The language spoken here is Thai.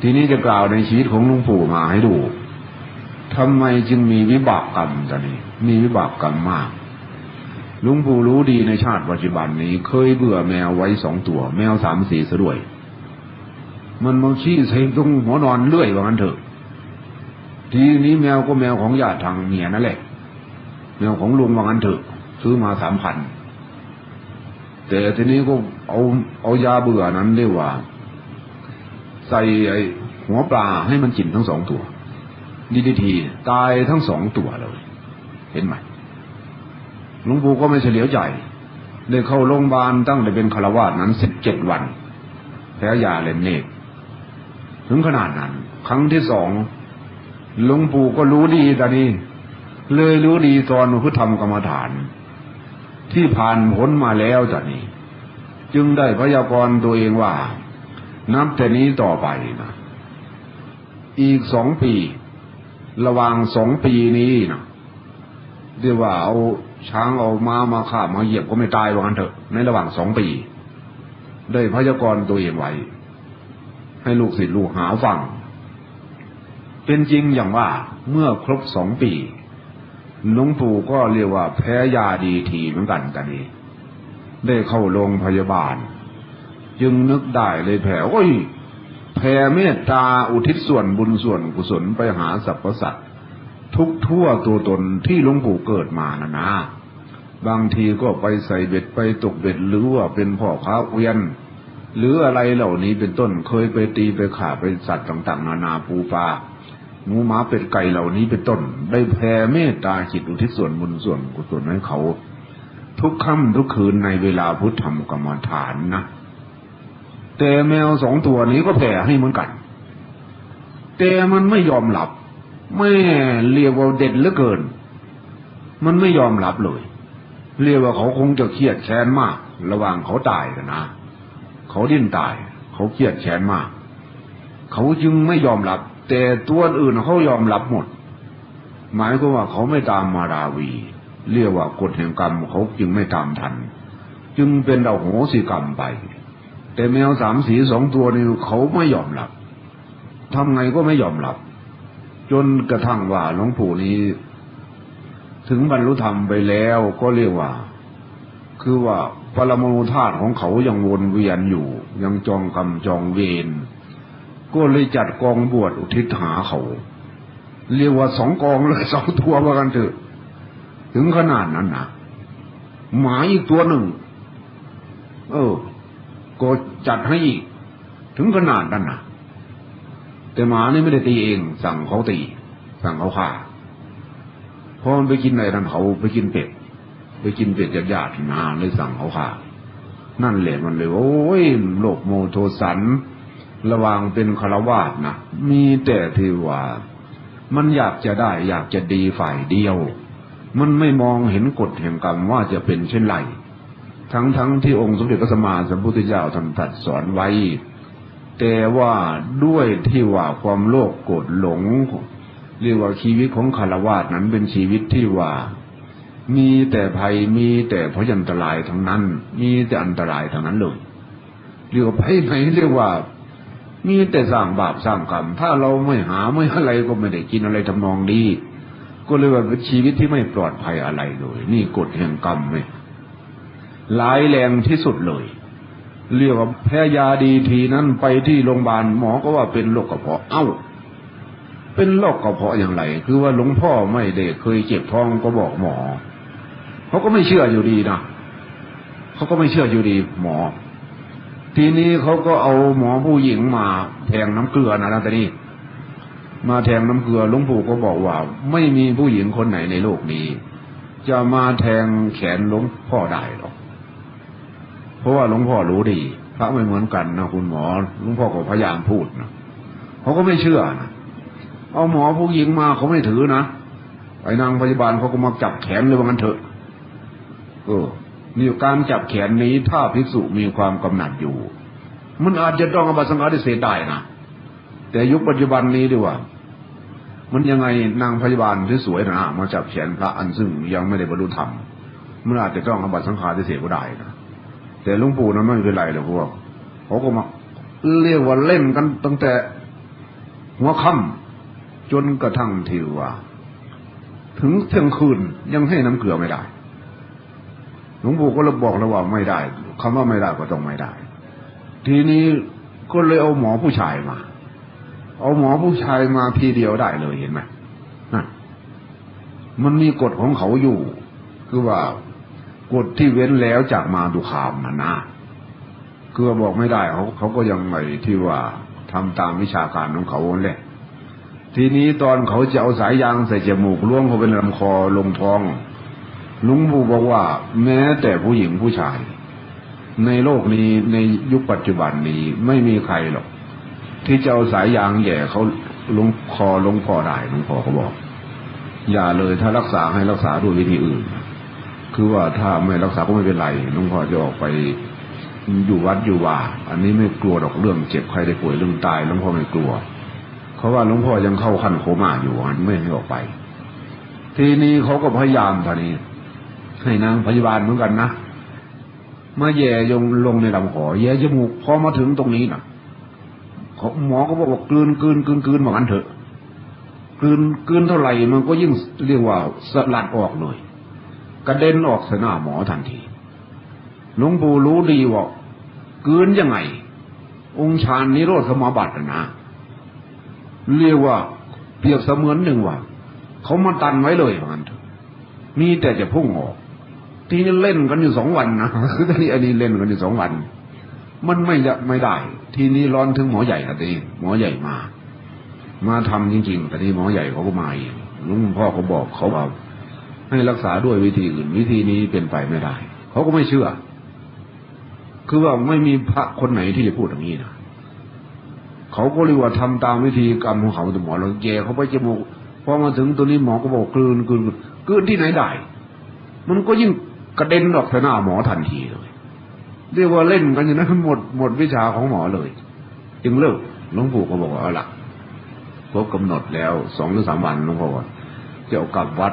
ทีนี้จะกล่าวในชีวิตของลุงปู่มาให้ดูทำไมจึงมีวิบากกรรมตอนนี้ มีวิบากกรรมมากลุงปู่รู้ดีในชาติปัจจุบันนี้ เคยเบื่อแมวไว้สองตัว แมวสามสีซะด้วย มันมาชี้ใส่ตรงหัวนอนเลื่อยว่างั้นเถอะ ทีนี้แมวก็แมวของญาติทางเมียนั่นแหละ แมวของลุงว่างั้นเถอะ ซื้อมาสามพันแต่ทีนี้ก็เอาเอายาเบื่อนั้นเรียกว่า ใส่ไอ้หัวปลาให้มันกินทั้งสองตัวดีดีทีตายทั้งสองตัวเลย เห็นไหมหลวงปู่ก็ไม่เฉลียวใจเลยเข้าโรงพยาบาลตั้งแต่เป็นคารวาสนั้นสิบเจ็ดวันแพ้ยาเลนเนกถึงขนาดนั้น ครั้งที่สองหลวงปู่ก็รู้ดีตอนนี้ เลยรู้ดีตอนพุทธธรรมกรรมฐาน ที่ผ่านผลมาแล้วจากนี้ จึงได้พยากรณ์ตัวเองว่า นับแต่นี้ต่อไปนะอีกสองปี ระหว่างสองปีนี้นะเรียกว่าเอาช้างเอาม้ามาฆ่ามาเหยียบก็ไม่ตายว่างั้นเถอะ ในระหว่างสองปี ได้พยากรณ์ตัวเองไว้ ให้ลูกศิษย์ลูกหาฟัง เป็นจริงอย่างว่าเมื่อครบสองปีหลวงปู่ก็เรียกว่าแพ้ยาดีทีเหมือนกันกันนี้ ได้เข้าโรงพยาบาล จึงนึกได้เลยแผ่โอ้ยแผ่เมตตาอุทิศส่วนบุญส่วนกุศลไปหาสรรพสัตว์ทุกทั่วตัวตนที่หลวงปู่เกิดมานะนะ บางทีก็ไปใส่เบ็ดไปตกเบ็ดหรือว่าเป็นพ่อค้าเวียน หรืออะไรเหล่านี้เป็นต้นเคยไปตีไปขาไปสัตว์ต่างๆ นานาปูปลาหมูหมาเป็ดไก่เหล่านี้เป็นต้น ได้แผ่เมตตาจิตอุทิศส่วนบุญส่วนกุศลให้เขา ทุกค่ำทุกคืนในเวลาพุทธธรรมกรรมฐานนะ แต่แมวสองตัวนี้ก็แผ่ให้เหมือนกัน แต่มันไม่ยอมหลับแม่เรียกว่าเด็ดเหลือเกิน มันไม่ยอมหลับเลย เรียกว่าเขาคงจะเครียดแค้นมาก ระหว่างเขาตายกันนะเขาดิ้นตาย เขาเครียดแค้นมาก เขาจึงไม่ยอมหลับ แต่ตัวอื่นเขายอมหลับหมด หมายก็ว่าเขาไม่ตามมาราวี เรียกว่ากฎแห่งกรรมเขาจึงไม่ตามทัน จึงเป็นดาโหสิกรรมไป แต่แมวสามสีสองตัวนี้เขาไม่ยอมหลับทำไงก็ไม่ยอมหลับ จนกระทั่งว่าหลวงปู่นี้ ถึงบรรลุธรรมไปแล้วก็เรียกว่า คือว่าปรมาณูธาตุของเขายังวนเวียนอยู่ ยังจองกรรมจองเวรก็เลยจัดกองบวชอุทิศหาเขา เรียกว่าสองกองเลยสองตัวว่ากันเถอะ ถึงขนาดนั้นนะหมาอีกตัวหนึ่ง เออ ก็จัดให้อีก ถึงขนาดนั้นนะแต่หมานี่ไม่ได้ตีเอง สั่งเขาตี สั่งเขาฆ่าพอมันไปกินอะไรนั่นเขาไปกินเป็ด ไปกินเป็ดญาติๆนาเลยสั่งเขาฆ่า นั่นแหละมันเลย โอ้ยโลกโมโทสัน ระว่างเป็นคารวาสนะมีแต่ที่ว่ามันอยากจะได้อยากจะดีฝ่ายเดียว มันไม่มองเห็นกฎแห่งกรรมว่าจะเป็นเช่นไร ทั้งทั้งที่องค์สมเด็จพระสัมมาสัมพุทธเจ้าท่านตรัสสอนไว้ แต่ว่าด้วยที่ว่าความโลภโกรธหลง เรียกว่าชีวิตของคารวาสนั้นเป็นชีวิตที่ว่ามีแต่ภัยมีแต่พยันตรายทั้งนั้น มีแต่อันตรายทั้งนั้นเลยเรียกว่าภัยไหนเรียกว่า มีแต่สร้างบาปสร้างกรรม ถ้าเราไม่หาไม่อะไรก็ไม่ได้กินอะไรทำนองนี้ก็เลยว่าชีวิตที่ไม่ปลอดภัยอะไรเลย นี่กฎแห่งกรรมไหม ร้ายแรงที่สุดเลย เรียกว่าแพ้ยาดีทีนั้นไปที่โรงพยาบาลหมอก็ว่าเป็นโรคกระเพาะ เอ้า เป็นโรคกระเพาะอย่างไร คือว่าหลวงพ่อไม่ได้เคยเจ็บท้องก็บอกหมอ เขาก็ไม่เชื่ออยู่ดีนะเขาก็ไม่เชื่ออยู่ดีหมอ ทีนี้เขาก็เอาหมอผู้หญิงมาแทงน้ำเกลือนะนะตอนนี้มาแทงน้ำเกลือหลวงปู่ก็บอกว่า ไม่มีผู้หญิงคนไหนในโลกนี้ จะมาแทงแขนหลวงพ่อได้หรอก เพราะว่าหลวงพ่อรู้ดี พระไม่เหมือนกันนะคุณหมอหลวงพ่อก็พยายามพูดนะเขาก็ไม่เชื่อนะเอาหมอผู้หญิงมาเขาไม่ถือนะไอ้นางพยาบาลเขาก็มาจับแขนเลยว่างั้นเถอะเออนี่การจับแขนนี้ถ้าภิกษุมีความกำหนัดอยู่ มันอาจจะต้องอบัตสังฆาทิเศษได้นะแต่ยุคปัจจุบันนี้ดีกว่า มันยังไงนางพยาบาลที่สวยนะมาจับแขนพระอันซึ่งยังไม่ได้บรรลุธรรมมันอาจจะต้องอบัตสังฆาทิเศษก็ได้นะ แต่ลุงปู่นั้นไม่เป็นไรเลยพวกเขาก็มาเรียกว่าเล่นกันตั้งแต่หัวค่ำจนกระทั่งทีว่า ถึงเที่ยงคืนยังให้น้ำเกลือไม่ได้หลวงปู่ก็เลยบอกแล้วว่าไม่ได้คำว่าไม่ได้ก็ต้องไม่ได้ ทีนี้ก็เลยเอาหมอผู้ชายมา เอาหมอผู้ชายมาทีเดียวได้เลยเห็นไหมนั่นมันมีกฎของเขาอยู่ คือว่า กฎที่เว้นแล้วจากมาดูขาวนะนะคือบอกไม่ได้เขาเขาก็ยังไม่ที่ว่าทำตามวิชาการของเขาแหละทีนี้ตอนเขาจะเอาสายยางใส่จมูกล่วงเขาไปในลำคอลงท้องลุงปู่บอกว่า แม้แต่ผู้หญิงผู้ชาย ในโลกนี้ในยุคปัจจุบันนี้ไม่มีใครหรอก ที่จะเอาสายยางแย่เขาลงคอลงคอได้ลวงพ่อเขาบอก อย่าเลยถ้ารักษาให้รักษาด้วยวิธีอื่น คือว่าถ้าไม่รักษาก็ไม่เป็นไรหลวงพ่อจะออกไปอยู่วัดอยู่ว่า อันนี้ไม่กลัวหรอกเรื่องเจ็บใครได้ป่วยเรื่องตายหลวงพ่อไม่กลัวเพราะว่าหลวงพ่อยังเข้าขั้นโคม่าอยู่อันไม่ให้ออกไป ทีนี้เขาก็พยายามตอนนี้ ให้นางพยาบาลเหมือนกันนะมาแย่ยงลงในลำคอแย่จมูกพอมาถึงตรงนี้นะเขาหมอก็บอกว่ากลืนกลืนกลืนกลืนเหมือนกันเถอะกลืนกลืนเท่าไหร่มันก็ยิ่งเรียกว่าสลัดออกเลย กระเด็นออกสหน้าหมอทันทีหลวงปู่รู้ดีว่ากลืนยังไง องค์ชาญนิโรธสมาบัตินะเรียกว่าเปรียบเสมือนหนึ่งว่าเขามาตันไว้เลยเหมือนกันมีแต่จะพุ่งออก ทีนี้เล่นกันอยู่สองวันนะคือตอนนี้อันนี้เล่นกันอยู่สองวัน มันไม่จะไม่ได้ ทีนี้ร้อนถึงหมอใหญ่กันทีหมอใหญ่มา มาทำจริงๆแต่ทีหมอใหญ่เขาก็มาเองลุงพ่อเขาบอกเขาว่า ให้รักษาด้วยวิธีอื่น วิธีนี้เป็นไปไม่ได้เขาก็ไม่เชื่อ คือว่าไม่มีพระคนไหนที่จะพูดอย่างนี้นะเขาก็เรียกว่าทำตามวิธีกรรมของเขาแต่หมอเราแย่เขาไปจมูกพอมาถึงตัวนี้หมอก็บอกกลืนกลืนกลืนที่ไหนได้ มันก็ยิ่งกระเด็นออกใส่หน้าหมอทันทีเลยเรียกว่าเล่นกันอย่างนั้นหมดหมดวิชาของหมอเลย จึงเลิกหลวงปู่ก็บอกว่าเอาละครบกำหนดแล้วสองหรือสามวันหลวงพ่อจะเอากลับวัด